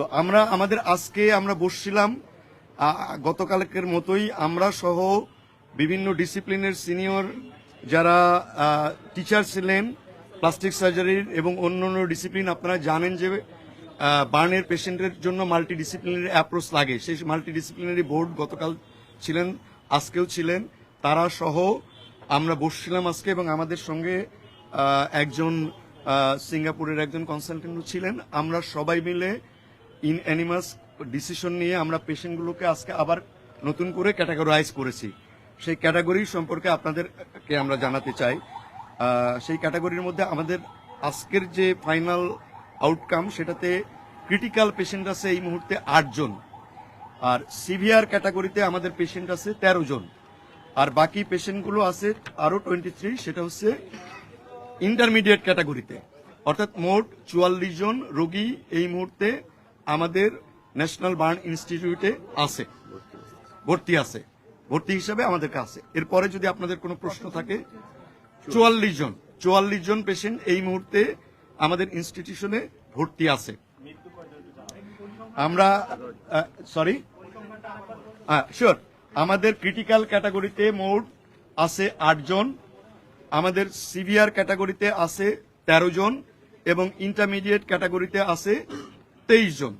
তো আমরা, আমাদের আজকে আমরা বসছিলাম গতকালকের মতোই আমরা সহ বিভিন্ন ডিসিপ্লিনের সিনিয়র যারা টিচার ছিলেন, প্লাস্টিক সার্জারির এবং অন্য অন্য ডিসিপ্লিন, আপনারা জানেন যে বার্নের পেশেন্টের জন্য মাল্টি ডিসিপ্লিনারি অ্যাপ্রোচ লাগে। সেই মাল্টি ডিসিপ্লিনারি বোর্ড গতকাল ছিলেন, আজকেও ছিলেন। তারা সহ আমরা বসছিলাম আজকে এবং আমাদের সঙ্গে একজন সিঙ্গাপুরের একজন কনসালটেন্টও ছিলেন। আমরা সবাই মিলে ইন অ্যানিমাস ডিসিশন নিয়ে আমরা পেশেন্টগুলোকে আজকে আবার নতুন করে ক্যাটাগরাইজ করেছি। সেই ক্যাটাগরি সম্পর্কে আপনাদেরকে আমরা জানাতে চাই। সেই ক্যাটাগরির মধ্যে আমাদের আজকের যে ফাইনাল আউটকাম সেটাতে ক্রিটিক্যাল পেশেন্ট আছে এই মুহূর্তে আটজন আর সিভিয়ার ক্যাটাগরিতে আমাদের পেশেন্ট আছে তেরো জন। আর বাকি পেশেন্টগুলো আছে আরও টোয়েন্টি থ্রি সেটা হচ্ছে ইন্টারমিডিয়েট ক্যাটাগরিতে অর্থাৎ মোট চুয়াল্লিশ জন রোগী এই মুহূর্তে আমাদের ন্যাশনাল বার্ন ইনস্টিটিউটে আছে। ভর্তি আছে। ভর্তি হিসাবে আমাদের কাছে। এরপরে যদি আপনাদের কোনো প্রশ্ন থাকে, চুয়াল্লিশ জন চুয়াল্লিশ জন পেশেন্ট এই মুহূর্তে আমাদের ইনস্টিটিউশনে ভর্তি আছে। আমরা সরি শিওর আমাদের ক্রিটিক্যাল ক্যাটাগরিতে মোট আছে আটজন আমাদের সিভিয়ার ক্যাটাগরিতে আছে তেরো জন এবং ইন্টারমিডিয়েট ক্যাটাগরিতে আছে তেইশ জন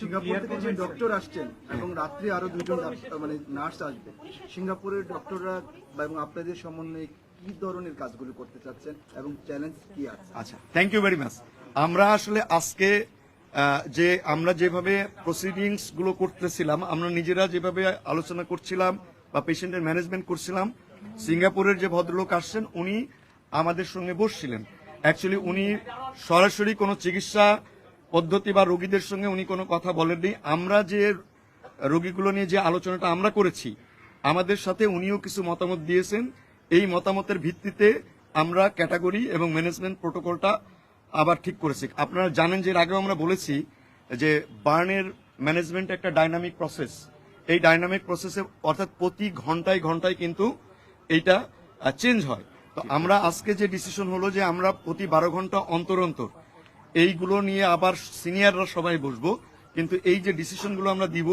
সিঙ্গাপুর থেকে যে ডক্টর আসছেন এবং রাত্রে আরও দুজন মানে নার্স আসবে সিঙ্গাপুরের ডক্টররা বা এবং আপনাদের সমন্বয়ে কি ধরনের কাজগুলো করতে চাচ্ছেন এবং চ্যালেঞ্জ কি আছে? আচ্ছা থ্যাংক ইউ ভেরি মাচ আমরা আসলে আজকে যে আমরা যেভাবে প্রসিডিংসগুলো করতেছিলাম আমরা নিজেরা যেভাবে আলোচনা করছিলাম বা পেশেন্টের ম্যানেজমেন্ট করছিলাম সিঙ্গাপুরের যে ভদ্রলোক আসছেন উনি আমাদের সঙ্গে বসছিলেন। অ্যাকচুয়ালি উনি সরাসরি কোনো চিকিৎসা পদ্ধতি বা রোগীদের সঙ্গে উনি কোনো কথা বলেননি। আমরা যে রোগীগুলো নিয়ে যে আলোচনাটা আমরা করেছি, আমাদের সাথে উনিও কিছু মতামত দিয়েছেন। এই মতামতের ভিত্তিতে আমরা ক্যাটাগরি এবং ম্যানেজমেন্ট প্রোটোকলটা আবার ঠিক করেছি। আপনারা জানেন যে আগেও আমরা বলেছি যে বার্নের ম্যানেজমেন্ট একটা ডাইনামিক প্রসেস। এই ডাইনামিক প্রসেসে অর্থাৎ প্রতি ঘন্টায় ঘন্টায় কিন্তু এইটা চেঞ্জ হয়। তো আমরা আজকে যে ডিসিশন হলো যে আমরা প্রতি বারো ঘণ্টা অন্তর অন্তর এইগুলো নিয়ে আবার সিনিয়ররা সবাই বসবো। কিন্তু এই যে ডিসিশনগুলো আমরা দিব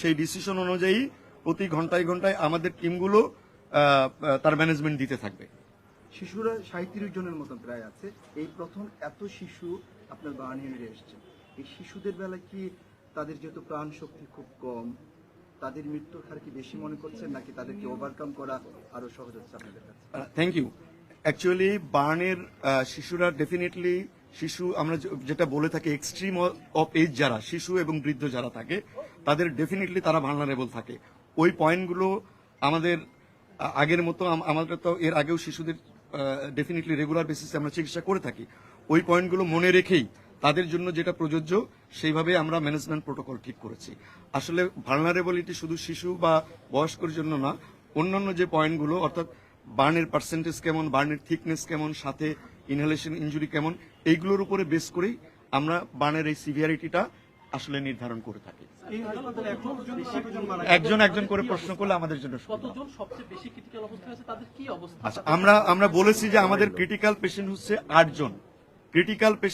সেই ডিসিশন অনুযায়ী প্রতি ঘন্টায় ঘন্টায় আমাদের টিমগুলো তার ম্যানেজমেন্ট দিতে থাকবে। শিশুরা সাঁত্রিশ জনের মতন প্রায় আছে। এই প্রথম এত শিশু আপনার বার্ন ইউনিটে এসছে। এই শিশুদের বেলায় কি তাদের যেহেতু প্রাণ শক্তি খুব কম তাদের মৃত্যুর হার কি বেশি মনে করছেন নাকি তাদেরকে ওভারকাম করা আরও সহজ হচ্ছে আপনাদের কাছে? থ্যাংক ইউ অ্যাকচুয়ালি বার্নের শিশুরা ডেফিনেটলি শিশু, আমরা যেটা বলে থাকি এক্সট্রিম অফ এজ যারা, শিশু এবং বৃদ্ধ যারা থাকে, তাদের ডেফিনেটলি তারা ভালনারেবল থাকে। ওই পয়েন্টগুলো আমাদের আগের মতো আমাদের তো এর আগেও শিশুদের ডেফিনেটলি রেগুলার বেসিসে আমরা চিকিৎসা করে থাকি। ওই পয়েন্টগুলো মনে রেখেই তাদের জন্য যেটা প্রযোজ্য, সেইভাবে আমরা ম্যানেজমেন্ট প্রোটোকল ঠিক করেছি। আসলে ভালনারেবিলিটি শুধু শিশু বা বয়স্কর জন্য না, অন্যান্য যে পয়েন্টগুলো অর্থাৎ বার্নের পার্সেন্টেজ কেমন বার্নের থিকনেস কেমন, সাথে ইনহেলেশন ইঞ্জুরি কেমন এইগুলোর উপরে বেস করেই আমরা বানের এই সিভিয়ারিটিটা আসলে নির্ধারণ করে থাকি। একজন একজন করে প্রশ্ন করলে আমাদের জন্য আচ্ছা আমরা আমরা বলেছি যে আমাদের ক্রিটিক্যাল পেশেন্ট হচ্ছে আটজন। Critical patient